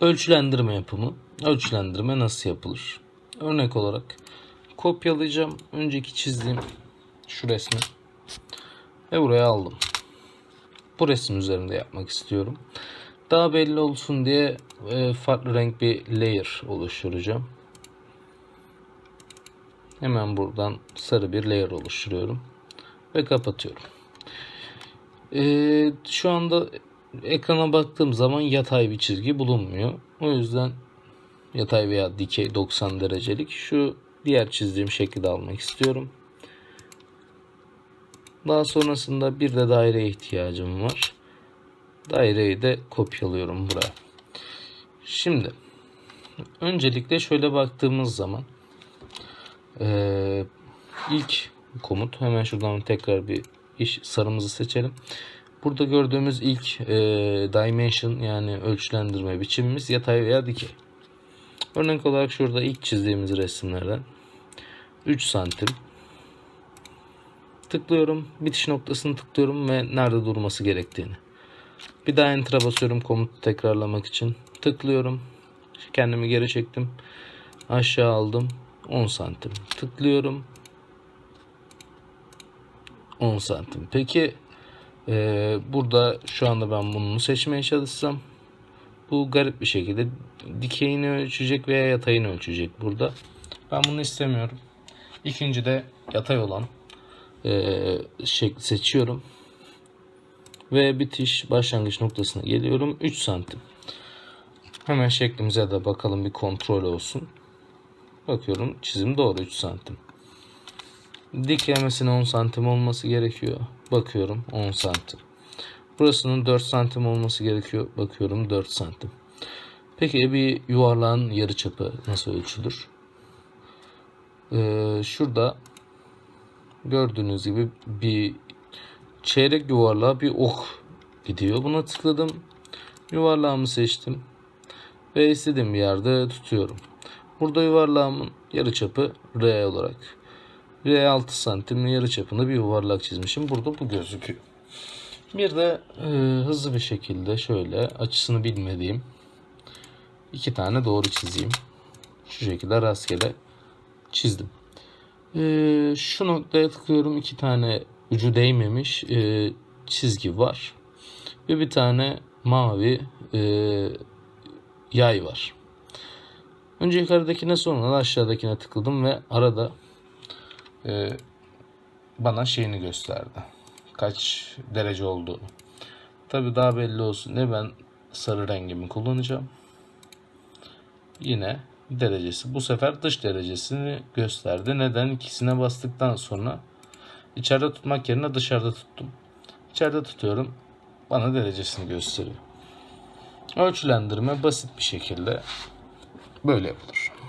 Ölçülendirme yapımı. Ölçülendirme nasıl yapılır? Örnek olarak kopyalayacağım önceki çizdiğim şu resmi ve buraya aldım. Bu resim üzerinde yapmak istiyorum. Daha belli olsun diye e, farklı renk bir layer oluşturacağım. Hemen buradan sarı bir layer oluşturuyorum ve kapatıyorum. Ee, şu anda ekrana baktığım zaman yatay bir çizgi bulunmuyor. O yüzden yatay veya dikey 90 derecelik şu diğer çizdiğim şekilde almak istiyorum. Daha sonrasında bir de daireye ihtiyacım var. Daireyi de kopyalıyorum buraya. Şimdi öncelikle şöyle baktığımız zaman ee, ilk komut hemen şuradan tekrar bir iş sarımızı seçelim. Burada gördüğümüz ilk e, dimension yani ölçülendirme biçimimiz yatay veya dikey. Örnek olarak şurada ilk çizdiğimiz resimlerden 3 santim tıklıyorum. Bitiş noktasını tıklıyorum ve nerede durması gerektiğini. Bir daha enter'a basıyorum komutu tekrarlamak için. Tıklıyorum. Kendimi geri çektim. Aşağı aldım. 10 santim. Tıklıyorum. 10 santim. Peki e, burada şu anda ben bunu seçmeye çalışsam bu garip bir şekilde dikeyini ölçecek veya yatayını ölçecek burada. Ben bunu istemiyorum. İkinci de yatay olan e, şekli seçiyorum. Ve bitiş başlangıç noktasına geliyorum. 3 santim. Hemen şeklimize de bakalım bir kontrol olsun. Bakıyorum çizim doğru 3 santim. Diklemesine 10 santim olması gerekiyor. Bakıyorum 10 santim. Burasının 4 santim olması gerekiyor. Bakıyorum 4 santim. Peki bir yuvarlağın yarıçapı nasıl ölçülür? Ee, şurada gördüğünüz gibi bir çeyrek yuvarlağa bir ok gidiyor. Buna tıkladım. Yuvarlağımı seçtim. Ve istediğim bir yerde tutuyorum. Burada yuvarlağımın yarıçapı R olarak. R 6 santim yarıçapında bir yuvarlak çizmişim. Burada bu gözüküyor. Bir de e, hızlı bir şekilde şöyle açısını bilmediğim iki tane doğru çizeyim. Şu şekilde rastgele çizdim. E, şu noktaya tıklıyorum. iki tane ucu değmemiş e, çizgi var. Ve bir tane mavi e, yay var. Önce yukarıdakine sonra da aşağıdakine tıkladım ve arada e, bana şeyini gösterdi. Kaç derece olduğunu. Tabi daha belli olsun diye ben sarı rengimi kullanacağım. Yine derecesi. Bu sefer dış derecesini gösterdi. Neden? İkisine bastıktan sonra içeride tutmak yerine dışarıda tuttum. İçeride tutuyorum. Bana derecesini gösteriyor. Ölçülendirme basit bir şekilde böyle yapılır.